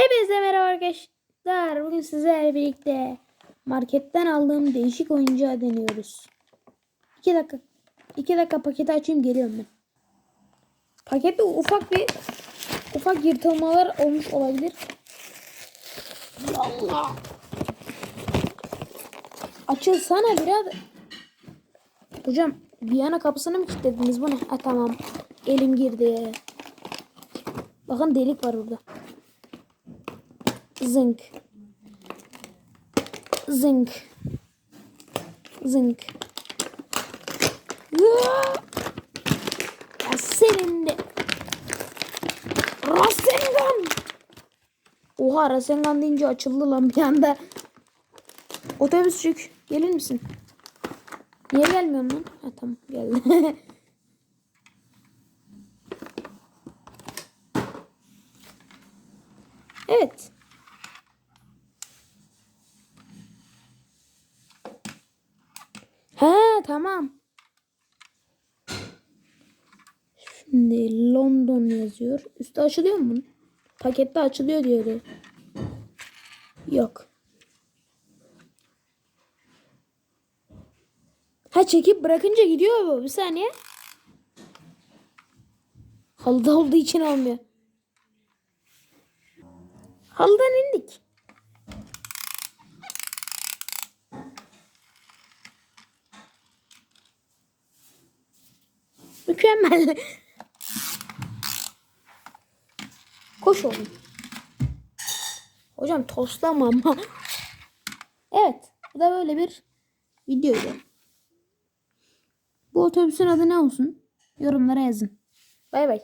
Hepinize merhaba arkadaşlar. Bugün sizlerle birlikte marketten aldığım değişik oyuncağı deniyoruz. 2 dakika 2 dakika paketi açayım geliyorum ben. Pakette ufak bir ufak yırtılmalar olmuş olabilir. Allah. Açılsana biraz. Hocam Viyana kapısını mı kilitlediniz bu ne? Ha tamam. Elim girdi. Bakın delik var orada. Zınk. Zınk. Zınk. Ya senin. Rasengan. Oha Rasengan deyince açıldı lan bir anda. Otobüsçük gelir misin? Niye gelmiyorsun lan? Ha tamam geldi. evet. Tamam. Şimdi London yazıyor. Üstü açılıyor mu? Pakette açılıyor diyordu. Yok. Ha çekip bırakınca gidiyor bu. Bir saniye. Halıda olduğu için olmuyor. Halıdan indik. Mükemmel. Koş oğlum. Hocam tostlama ama. Evet. Bu da böyle bir videoydu. Bu otobüsün adı ne olsun? Yorumlara yazın. Bay bay.